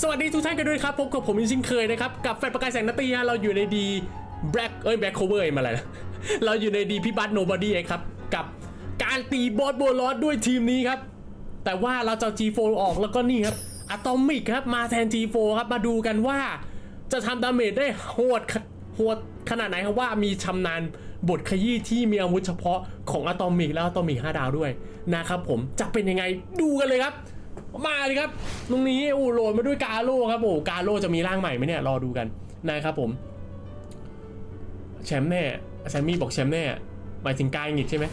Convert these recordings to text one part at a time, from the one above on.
สวัสดีทุกท่านกันด้วยครับพบกับผมอีกเช่นเคยนะครับ กับแฟนประกายแสงนาตีฮะเราอยู่ในดีแบล็กเอ้ยแบล็คโคเวอร์มาอะไรนะเราอยู่ในดีพี่บัตโนบอดี้ครับ กับการตีบอสโบลอสด้วยทีมนี้ครับ แต่ว่าเราจะ G4 ออกแล้วก็นี่ครับอะตอมิกครับมาแทน G4 ครับมาดูกันว่า จะทำดาเมจได้โหดโหดขนาดไหนครับว่ามีชำนาญบทขยี้ที่มีอาวุธเฉพาะของอะตอมิกแล้วอะตอมิก5ดาวด้วยนะครับผมจะเป็นยังไงดูกันเลยครับ มาเลยครับตรงนี้โอ้โหลดมาด้วยกาโร่ครับโอ้กาโร่จะมีร่างใหม่ไหมเนี่ยรอดูกันนะครับผมแชมป์แน่แซมมี่บอกแชมป์แน่หมายถึงกายหงิดใช่ไหม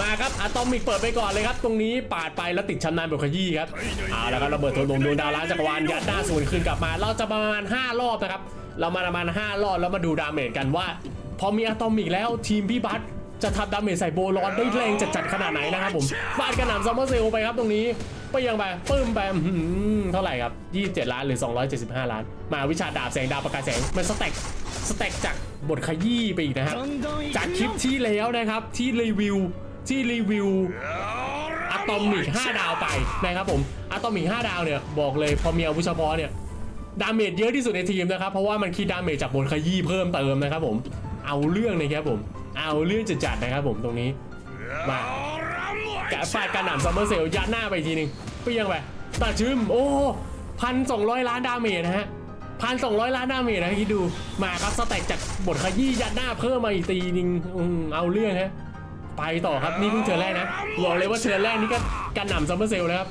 มาครับอะตอมิกเปิดไปก่อนเลยครับ ตรงนี้ปาดไปแล้วติดชำนาญแบบขยี้ครับเอาแล้วก็ระเบิดโทนลงดวงดาวล้านจักรวาลยัดหน้าศูนคืนกลับมา เราจะประมาณ 5 รอบนะครับ เรามาประมาณ 5 รอบแล้วมาดูดาเมจกันว่า พอมีอะตอมิกแล้วทีมพี่บัส จะทำดาเมจใส่โบลอนได้แรงจัดๆขนาดไหนนะครับผมฟาดกระหน่ำซัมเมอร์เซลไปครับตรงนี้ไปยังไปปึ้มไปอื้อหือเท่าไหร่ครับ 27 ล้านหรือ 275 ล้าน มาวิชาดาบแสงดาวประกายแสง มันสเต็กสเต็กจากบทขยี้ไปอีกนะครับ จากคลิปที่แล้วนะครับที่รีวิวที่รีวิวอะตอมิก 5 ดาวไปนะครับผมอะตอมิก 5 ดาวเนี่ย บอกเลยพอมีอาวุธเฉพาะเนี่ย ดาเมจเยอะที่สุดในทีมนะครับ เพราะว่ามันคิดดาเมจจากบนขยี้เพิ่มเติมนะครับผม เอาเรื่องนะครับผม เอาเรื่องจัดๆนะครับผมตรงนี้ มากะฟาดกระหน่ำซัมเมอร์เซลยัดหน้าไปทีนึงเปี้ยงไปตาชึมโอ้พันสองร้อยล้านดาเมจนะฮะพันสองร้อยล้านดาเมจนะคิดดูมาครับสแต็กจากบทขยี้ยัดหน้าเพิ่มมาอีกตีนึงเอาเรื่องฮะไปต่อครับนี่เพิ่งเชิญแรกนะบอกเลยว่าเชิญแรกนี่ก็กันหน่ำซัมเมอร์เซลแล้วครับ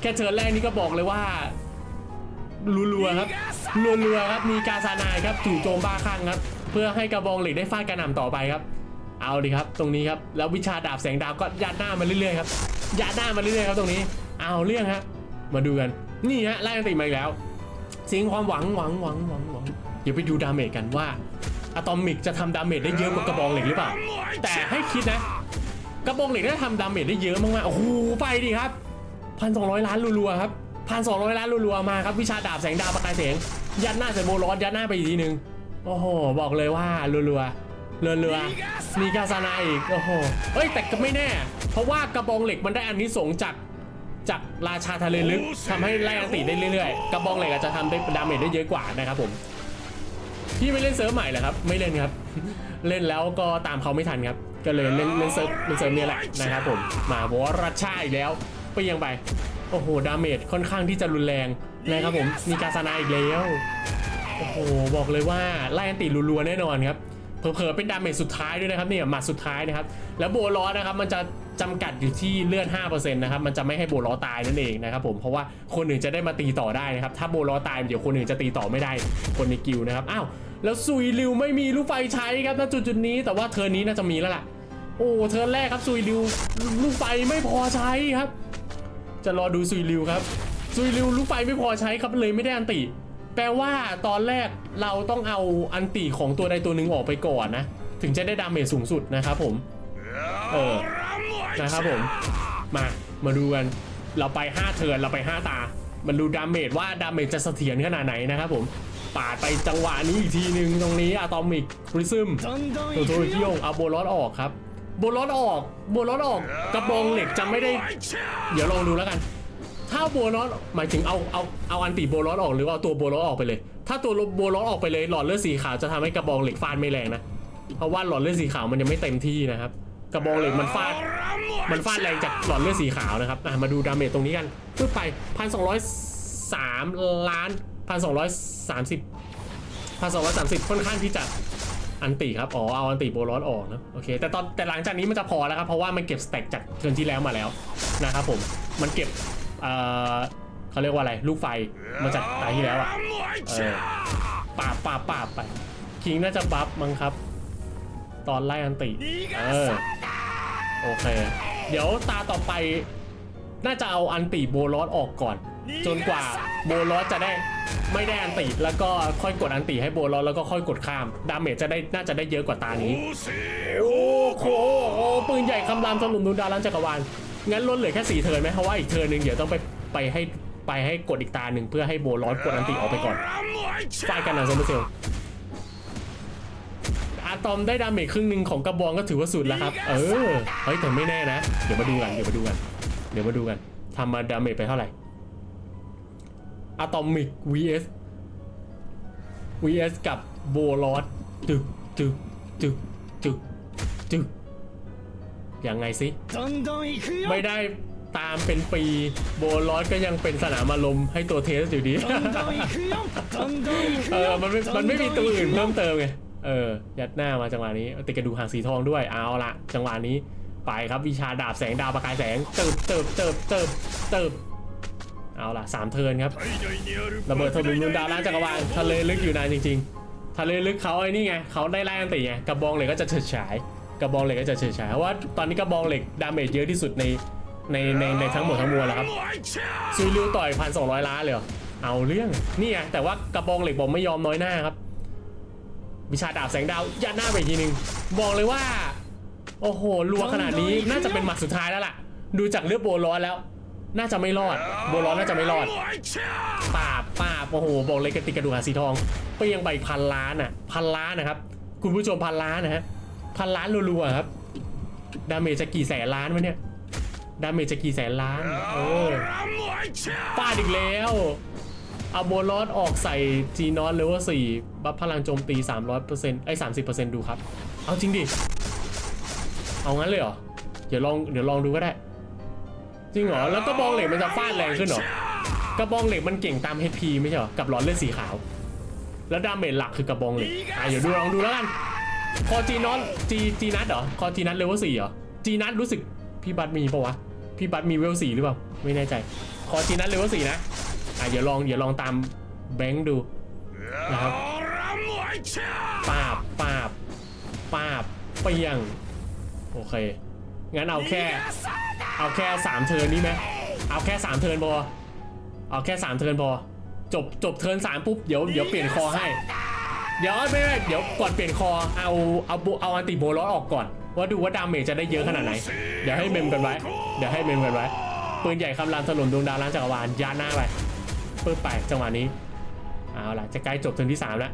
แค่เชิญแรกนี่ก็บอกเลยว่ารัวๆครับรัวๆครับมีกาซานายครับจู่โจมบ้าคลั่งครับ พื่อให้กระบองเหล็กได้ฟาดกระหน่ำต่อไปครับ เอาดิครับ ตรงนี้ครับ แล้ววิชาดาบแสงดาวก็ยัดหน้ามาเรื่อยๆครับ ยัดหน้ามาเรื่อยๆครับตรงนี้ เอาเรื่องฮะ มาดูกัน นี่ฮะไล่ติมาอีกแล้วสิ่งความหวังหวังหวังหวังหวังเดี๋ยวไปดูดาเมจกันว่าอะตอมิกจะทำดาเมจได้เยอะกว่ากระบองเหล็กหรือเปล่า แต่ให้คิดนะ กระบองเหล็กได้ทำดาเมจได้เยอะมากๆ โอ้โห ไปดิครับพันสองร้อยล้านรัวๆครับพันสองร้อยล้านรัวๆมาครับ วิชาดาบแสงดาวประกายแสงยัดหน้าใส่โบลอสยัดหน้าไปอีกทีหนึ่ง โอ้โห บอกเลยว่ารัวๆรัวๆมีกาซานาอีก โอ้โห เอ้ยแต่ก็ไม่แน่ เพราะว่ากระบองเหล็กมันได้อันนี้สงจากจากราชาทะเลลึกทำให้ไล่อันติได้เรื่อยๆ กระบองเหล็กอาจจะทำได้ดาเมจได้เยอะกว่านะครับผมพี่ไม่เล่นเซิร์ฟใหม่เหรอครับ ไม่เล่นครับ เล่นแล้วก็ตามเขาไม่ทันครับ ก็เลยเล่นเล่นเซิร์ฟเล่นเซิร์ฟเนี่ยแหละนะครับผม มาบอกว่ารัชชาอีกแล้วไปยังไป โอ้โห ดาเมจค่อนข้างที่จะรุนแรงนะครับผม มีกาซานาอีกแล้ว โอ้โหบอกเลยว่าไล่อันติรัวๆแน่นอนครับเผลอๆเป็นดาเมจสุดท้ายด้วยนะครับเนี่ยหมัดสุดท้ายนะครับแล้วโบล้อนะครับมันจะจำกัดอยู่ที่เลือด5%นะครับมันจะไม่ให้โบลอตายนั่นเองนะครับผมเพราะว่าคนอื่นจะได้มาตีต่อได้นะครับถ้าโบลอตายเดี๋ยวคนอื่นจะตีต่อไม่ได้คนในกิลนะครับอ้าวแล้วซุยริวไม่มีลูกไฟใช้ครับณจุดจุดๆนี้แต่ว่าเทอร์นนี้น่าจะมีแล้วล่ะ โอ้เทอร์นแรกครับซุยริวลูกไฟไม่พอใช้ครับ จะรอดูซุยริวครับซุยริวลูกไฟไม่พอใช้ครับเลยไม่ได้อันติ แปลว่าตอนแรกเราต้องเอาอันติของตัวใดตัวหนึ่งออกไปก่อนนะ ถึงจะได้ดาเมจสูงสุดนะครับผมเออนะครับผม มามาดูกัน เราไป 5 เทิร์นเราไป 5 ตา มันดูดาเมจว่าดาเมจจะเสถียรขนาดไหนนะครับผมปาดไปจังหวะนี้อีกทีหนึ่งตรงนี้อะตอมิกริซึมโทโทริโยเอาโบลอสออกครับโบลอสออกโบลอสออกกระบองเหล็กจะไม่ได้ เดี๋ยวลองดูแล้วกัน ถ้าโบลอสหมายถึงเอาเอาเอาอันติโบลอสออกหรือว่าเอาตัวโบลอสออกไปเลย ถ้าตัวโบลอสออกไปเลยหลอดเลือดสีขาวจะทำให้กระบองเหล็กฟาดไม่แรงนะเพราะว่าหลอดเลือดสีขาวมันยังไม่เต็มที่นะครับ กระบองเหล็กมันฟาดมันฟาดแรงจากหลอดเลือดสีขาวนะครับมาดูดาเมจตรงนี้กันปึ๊บไปพันสองร้อยสามล้านพันสองร้อยสามสิบพันสองร้อยสามสิบค่อนข้างที่จะอันติครับ อ๋อ เอาอันติโบลอสออกนะโอเค แต่ตอนแต่หลังจากนี้มันจะพอแล้วครับ เพราะว่ามันเก็บสเต็กจากเทิร์นที่แล้วมาแล้วนะครับผม มันเก็บ เขาเรียกว่าอะไร ลูกไฟมาจากตาที่แล้วอะปาบปาบปาบไป คิงน่าจะบัฟมั้งครับ ตอนไล่อันติเออโอเค เดี๋ยวตาต่อไป น่าจะเอาอันติโบลอสออกก่อน จนกว่าโบลอสจะได้ไม่ได้อันติแล้วก็ค่อยกดอันติให้โบลอสแล้วก็ค่อยกดข้าม ดาเมจจะได้น่าจะได้เยอะกว่าตานี้ โอ้โหโอ้ปืนใหญ่คำรามสนุนนูนดารันจักรวาล งั้นลดเหลือแค่สี่เทิร์นไหมเพราะว่าอีกเทิร์นหนึ่งเดี๋ยวต้องไปไปให้ไปให้กดอีกตาหนึ่งเพื่อให้โบลอสกดอันติออกไปก่อนฟาดกันนะซัมเมอร์เซลอะตอมได้ดาเมจครึ่งหนึ่งของกระบองก็ถือว่าสุดแล้วครับ เออ เฮ้ยแต่ไม่แน่นะ เดี๋ยวมาดูกัน เดี๋ยวมาดูกัน เดี๋ยวมาดูกันทำมาดาเมจไปเท่าไหร่อะตอมิก vs vs กับโบลอสจึกจึกจึกจึกจึก ยังไงสิไม่ได้ตามเป็นปีโบลอสก็ยังเป็นสนามอารมณ์ให้ตัวเทสอยู่ดีเออมันไม่มันไม่มีตัวอื่นเพิ่มเติมไงเออยัดหน้ามาจังหวะนี้ติดกระดูหางสีทองด้วยเอาละจังหวะนี้ไปครับวิชาดาบแสงดาวประกายแสงเติบเติบเติบเติบเติบเอาละสามเทินครับระเบิดทะลุนูนดาวล้านจักรวาลทะเลลึกอยู่นานจริง ๆ ทะเลลึกเขาไอ้นี่ไงเขาได้ไล่อันตีไงกระบองเลยก็จะเฉิดฉาย กระบองเหล็กก็จะเฉยๆเพราะว่าตอนนี้กระบองเหล็กดาเมจเยอะที่สุดในในในทั้งหมดทั้งมวลแล้วครับซุยริวต่อยพันสองร้อยล้านเลยเอาเรื่องนี่ไงแต่ว่ากระบองเหล็กบอกไม่ยอมน้อยหน้าครับ วิชาดาบแสงดาวยัดหน้าไปทีนึงบอกเลยว่า โอ้โหรัวขนาดนี้น่าจะเป็นหมัดสุดท้ายแล้วล่ะ ดูจากเลือดโบร้อนแล้ว น่าจะไม่รอด โบร้อนน่าจะไม่รอดป่าป่าโอ้โหบอกเลยกระติกกระดูกสีทองเปียงใบพันล้านอะพันล้านนะครับ คุณผู้ชมพันล้านนะฮะ พันล้านรัวๆครับดาเมจจะกี่แสนล้านวะเนี่ยดาเมจจะกี่แสนล้านโอ้ฟาดอีกแล้วเอาโบลอดออกใส่จีนอนเลเวลสี่บัฟพลังโจมตี 300%ไอ้สามสิบเปอร์เซ็นต์ดูครับ เอาจริงดิ เอางั้นเลยเหรอ เดี๋ยวลองเดี๋ยวลองดูก็ได้ จริงเหรอ แล้วก็บองเหล็กมันจะฟาดแรงขึ้นเหรอกระบองเหล็กมันเก่งตาม HP ไม่ใช่เหรอ กับหลอดเลือดสีขาว แล้วดาเมจหลักคือกระบองเหล็กอะเดี๋ยวดูลองดูแล้วกัน คอจีนอนจีจีนัทเหรอคอจีนัทเลเวลสี่เหรอจีนัทรู้สึกพี่บัตมีปะวะพี่บัตมีเวลสี่หรือเปล่าไม่แน่ใจคอจีนัทเลเวลสี่นะอะเดี๋ยวลองเดี๋ยวลองตามแบงค์ดูนะครับปาบปาบปาบเปียงโอเคงั้นเอาแค่ เอาแค่สามเทินนี่ไหมเอาแค่สามเทินพอเอาแค่สามเทินพอจบจบเทินสามปุ๊บเดี๋ยวเดี๋ยวเปลี่ยนคอให้ เดี๋ยวไม่ไม่เดี๋ยวก่อนเปลี่ยนคอเอาเอาบุเอาอันติโบลอสออกก่อน ว่าดูว่าดาเมจจะได้เยอะขนาดไหน เดี๋ยวให้เมมกันไว้ เดี๋ยวให้เมมกันไว้ ปืนใหญ่คำรามถล่มดวงดาวล้านจักรวาลยานหน้าไปปึ๊บไปจังหวะนี้เอาล่ะจะใกล้จบเทิร์นที่3แล้ว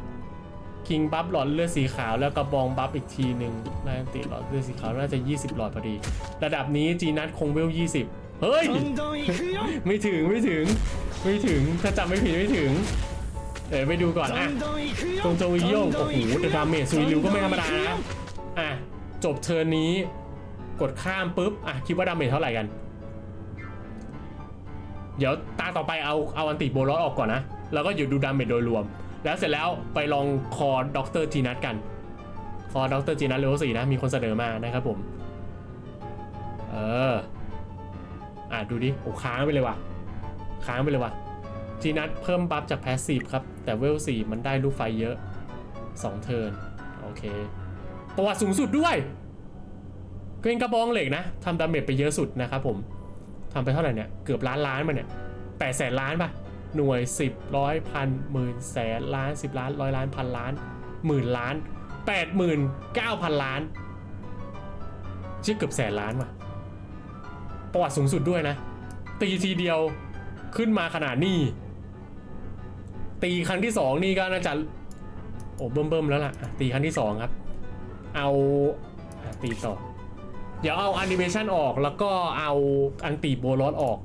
คิงบัฟหลอดเลือดสีขาวแล้วกระบองบัฟอีกทีหนึ่งน่าจติหลอดเลือดสีขาวน่าจะ 20 หลอดพอดี ระดับนี้จีนัทคงเวล 20 เฮ้ย ไม่ถึงไม่ถึงไม่ถึง ถ้าจำไม่ผิดไม่ถึง เดี๋ยวไปดูก่อนอะตรงโจวิโยงโอ้โหแต่ดาเมจซุยริวก็ไม่ธรรมดานะอะจบเทิร์นนี้กดข้ามปุ๊บอะคิดว่าดาเมจเท่าไหร่กัน เดี๋ยวตาต่อไปเอาเอาอันติโบลอสออกก่อนนะ แล้วก็หยุดดูดาเมจโดยรวม แล้วเสร็จแล้วไปลองคอด็อกเตอร์จีนัทกัน คอด็อกเตอร์จีนัทเลเวลสี่นะมีคนเสนอมานะครับผมเอออะดูดิโอ้ค้างไปเลยว่ะค้างไปเลยว่ะ จีนัทเพิ่มบัฟจากแพสซีฟครับ แต่เวลสี่มันได้ลูกไฟเยอะ 2 เทิร์นโอเค ประวัติสูงสุดด้วยเกรงกระบองเหล็กนะทำดาเมจไปเยอะสุดนะครับผมทำไปเท่าไหร่เนี่ย เกือบล้านล้านมาเนี่ยแปดแสนล้านป่ะ หน่วย 10ร้อยพันหมื่นแสนล้าน 10 ล้านร้อยล้านพันล้านหมื่นล้านแปดหมื่นเก้าพันล้านชื่อเกือบแสนล้านว่ะ ประวัติสูงสุดด้วยนะ ตีทีเดียวขึ้นมาขนาดนี้ ตีครั้งที่สองนี่ก็น่าจะโอ้เบิ่มเบิ่มแล้วล่ะตีครั้งที่สองครับ เอาตีต่อ เดี๋ยวเอาแอนิเมชันออกแล้วก็เอาอันตีโบลอสออก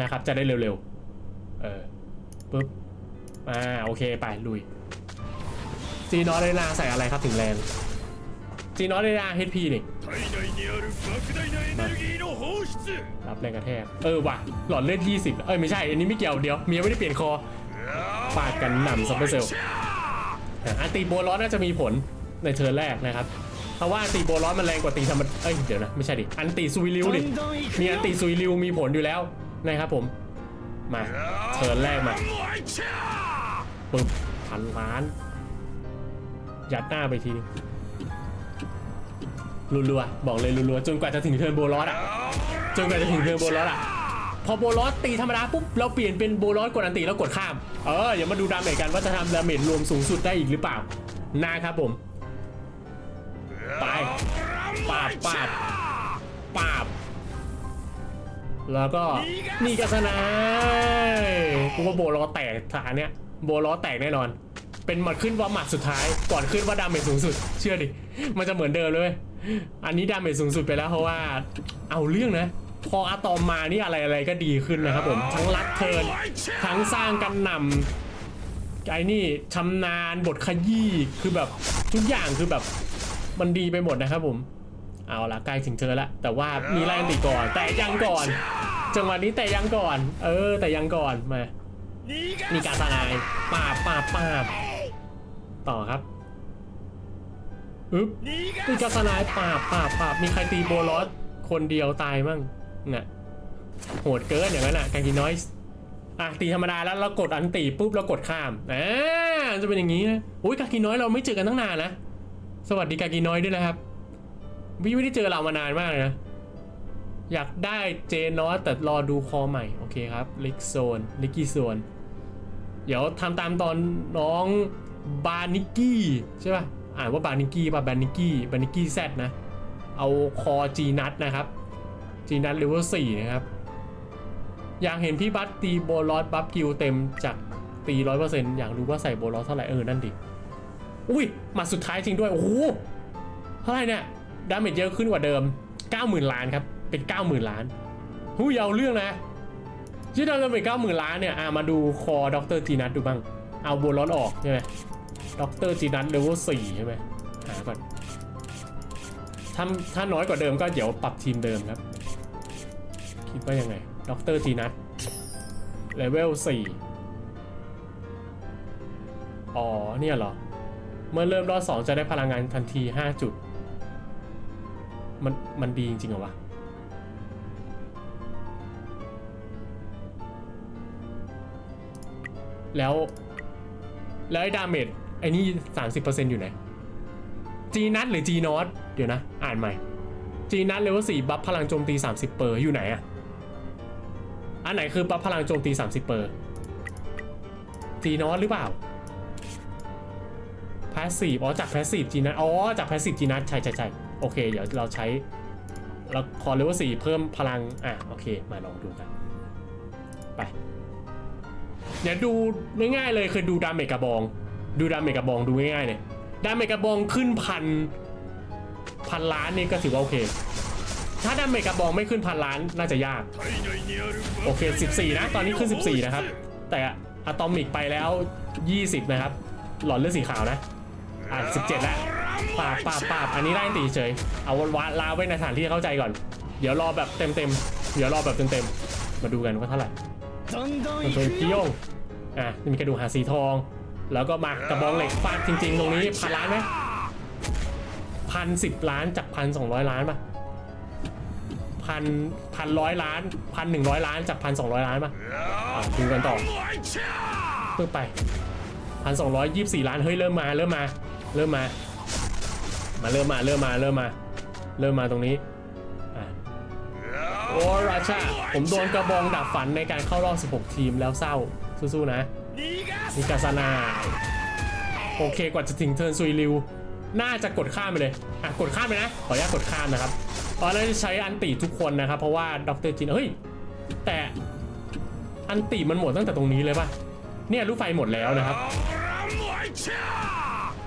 นะครับ จะได้เร็วๆ เออปึ๊บอ่าโอเคไปลุยจีนอสเรนาใส่อะไรครับถึงแรงจีนอสเรนา HP นี่รับแรงกระแทก เออว่ะ หลอดเลือด20 เอ้ยไม่ใช่ อันนี้ไม่เกี่ยวเดี๋ยวมียไม่ได้เปลี่ยนคอ ปาดกันหนำซัมเปอร์เซลอันตีโบร้อนน่าจะมีผลในเทิร์นแรกนะครับ เพราะว่าอันตีโบร้อนมันแรงกว่าตีธรรมดาเอ้ยเดี๋ยวนะไม่ใช่ดิ อันตีซุยริวดิ มีอันตีซุยริวมีผลอยู่แล้วนะครับผม มาเทิร์นแรกมาปึ๊บพันล้าน ยัดหน้าไปทีนึงรัวๆบอกเลยรัวๆจนกว่าจะถึงเทิร์นโบร้อนอะจนกว่าจะถึงเทิร์นโบร้อนอะ พอโบลอสตีธรรมดาปุ๊บเราเปลี่ยนเป็นโบลอสกดอันตีแล้วกดข้าม เอออย่ามาดูดาเมจกันว่าจะทำดาเมจรวมสูงสุดได้อีกหรือเปล่านะครับผม ไปปาบปาบปาบ แล้วก็นี่กาสนากูว่าโบล้อแตกฐานเนี้ยโบล้อแตกแน่นอน เป็นหมัดขึ้นว่าหมัดสุดท้ายก่อนขึ้นว่าดาเมจสูงสุด เชื่อดิ มันจะเหมือนเดิมเลยเว้ยอันนี้ดาเมจสูงสุดไปแล้วเพราะว่า เอาเรื่องนะ พออะตอมมานี่อะไรอะไรก็ดีขึ้นนะครับผมทั้งรักเทินทั้งสร้างกันนำไอ้นี่ชำนาญบทขยี้คือแบบทุกอย่างคือแบบมันดีไปหมดนะครับผมเอาละใกล้ถึงเธอละแต่ว่ามีแรงตีก่อน แต่ยังก่อน จังหวะนี้แต่ยังก่อน เออ แต่ยังก่อนมามีการทนายปาบปาบปาบต่อครับอึ๊บมีการทนายปาบปาบปาบมีใครตีโบลอสคนเดียวตายมั่ง น่ะโหดเกินอย่างนั้นอะกากินอยส์อะตีธรรมดาแล้วเรากดอันตีปุ๊บเรากดข้ามอ่าจะเป็นอย่างนี้นะอุ้ยกากิน้อยเราไม่เจอกันตั้งนานนะสวัสดีกากิน้อยด้วยนะครับพี่ไม่ได้เจอเรามานานมากนะอยากได้เจนอสแต่รอดูคอใหม่โอเคครับลิกโซนลิกกี้โซนเดี๋ยวทำตามตอนน้องบานิกกี้ใช่ป่ะอ่านว่าบานิกกี้ป่ะบานิกกี้บานิกกี้แซดนะ เอาคอจีนัทนะครับ จีนัทเลเวล4นะครับอยากเห็นพี่บัตตีโบลอสบัฟกิลเต็มจากตีร้อยเปอร์เซ็นต์อยากรู้ว่าใส่โบลอสเท่าไหร่เออนั่นดิอุ้ยมาสุดท้ายจริงด้วยโอ้โหเท่าไหร่เนี่ยดาเมจเยอะขึ้นกว่าเดิม 90,000 ล้านครับ เป็น 90,000 ล้านหูยเอาเรื่องนะที่เราจะไปเก้าหมื่นล้านเนี่ยอะมาดูคอด็อกเตอร์จีนัทดูบ้าง เอาโบลอนออกใช่ไหมด็อกเตอร์จีนัทเลเวลสี่ใช่ไหมหาก่อนถ้าถ้าน้อยกว่าเดิมก็เดี๋ยวปรับทีมเดิมครับ คิดว่ายังไงด็อกเตอร์จีนัทเลเวลสี่อ๋อ เนี่ยเหรอ เมื่อเริ่มรอบสองจะได้พลังงานทันที5จุด มัน มันดีจริงๆเหรอวะ แล้ว แล้วไอ้ดาเมจไอ้นี่30%อยู่ไหน จีนัทหรือจีนอตเดี๋ยวนะ อ่านใหม่ จีนัทเลเวล4บัฟพลังโจมตี30เปอร์อยู่ไหนอะ อันไหนคือบัฟพลังโจมตี 30 เปอร์จีนอตหรือเปล่าพาสซีฟอ๋อจากพาสซีฟจีนัทอ๋อจากพาสซีฟจีนัทใช่ใช่ใช่โอเค เดี๋ยวเราใช้เราคอเลเวล4เพิ่มพลัง อะ โอเค มาลองดูกัน ไปเดี๋ยวดูง่ายๆเลยคือดูดาเมจกระบอง ดูดาเมจกระบองดูง่ายๆเลยดาเมจกระบองขึ้นพันพันล้านนี่ก็ถือว่าโอเค ถ้าดาเมจกระบองไม่ขึ้นพันล้านน่าจะยาก โอเค 14 นะ ตอนนี้ขึ้น 14 นะครับ แต่อะตอมิกไปแล้ว 20 นะครับ หลอดเลือดสีขาวนะ อะ 17 แล้วปาบปาบปาบอันนี้ได้ตีเฉย เอาวันลาไว้ในสถานที่เข้าใจก่อน เดี๋ยวรอแบบเต็มเต็มเดี๋ยวรอแบบเต็มเต็มมาดูกันว่าเท่าไหร่มันเป็นพี่โยงอะมีกระดูกหาสีทอง แล้วก็มากระบองเหล็กฟาดจริง ๆ ตรงนี้พันล้านไหมพันสิบล้านจากพันสองร้อยล้านป่ะ พันพันร้อยล้านพันหนึ่งร้อยล้านจากพันสองร้อยล้านมาดูกันต่อเพิ่มไปพันสองร้อยยี่สิบสี่ล้านเฮ้ยเริ่มมาเริ่มมา เริ่มมา มาเริ่มมาเริ่มมาเริ่มมา เริ่มมาตรงนี้โอ้ราชาผมโดนกระบองดับฝันในการเข้ารอบ 16 ทีมแล้วเศร้าสู้ๆนะมีกาซานาโอเคกว่าจะถึงเทิร์นซุยริว น่าจะกดข้ามไปเลย อะ กดข้ามไปนะ ขออนุญาตกดข้ามนะครับ ตอนนั้ใช้อันติทุกคนนะครับ เพราะว่าด็อกเตอร์จินเฮ้ย แต่อันติมันหมดตั้งแต่ตรงนี้เลยป่ะ เนี่ยลูกไฟหมดแล้วนะครับ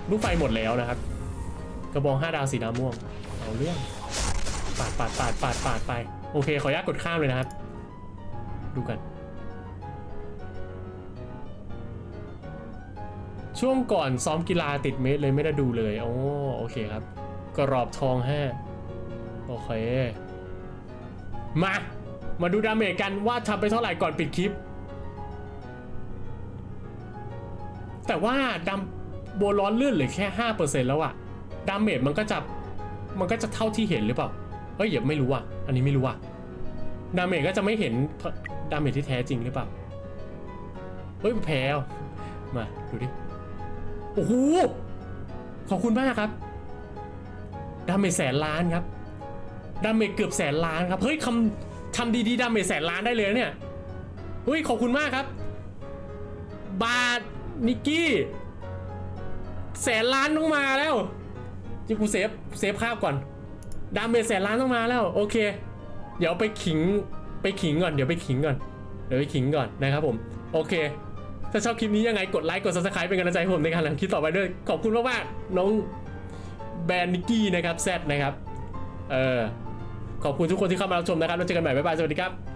ลูกไฟหมดแล้วนะครับ กระบองห้าดาวสีดำม่วง เอาเรื่องปาดปาดปาดปาดปาดไป โอเค ขออนุญาตกดข้ามเลยนะครับ ดูกัน ช่วงก่อนซ้อมกีฬาติดเม็ดเลยไม่ได้ดูเลย โอ้โอเคครับ กรอบทองแห้ เค มา มาดูดาเมจกันว่าทำไปเท่าไหร่ก่อนปิดคลิป แต่ว่าดาโบร้อนเลื่อนเหลือแค่ 5%แล้วอะดาเมจมันก็จะมันก็จะเท่าที่เห็นหรือเปล่าเฮ้ยอย่าไม่รู้อะอันนี้ไม่รู้อะดาเมจก็จะไม่เห็นดาเมจที่แท้จริงหรือเปล่า เฮ้ยแพ้วมา ดูดิ โอ้โห ขอบคุณมากครับ ดาเมจแสนล้านครับ ดาเมจเกือบแสนล้านครับ เฮ้ยคำทำดีๆดาเมจแสนล้านได้เลยเนี่ยเฮ้ยขอบคุณมากครับ บาทนิกกี้ แสนล้านต้องมาแล้วจิกูเซฟเซฟภาพก่อน ดาเมจแสนล้านต้องมาแล้ว โอเค เดี๋ยวไปขิงไปขิงก่อนเดี๋ยวไปขิงก่อนเดี๋ยวไปขิงก่อนนะครับผม โอเค ถ้าชอบคลิปนี้ยังไงกดไลค์กด subscribe เป็นกำลังใจให้ผมในการทำคลิปต่อไปด้วย ขอบคุณมากๆน้องแบรนด์นิกกี้นะครับแซดนะครับ เออ ขอบคุณทุกคนที่เข้ามารับชมนะครับแล้วเจอกันใหม่บ๊ายบายสวัสดีครับ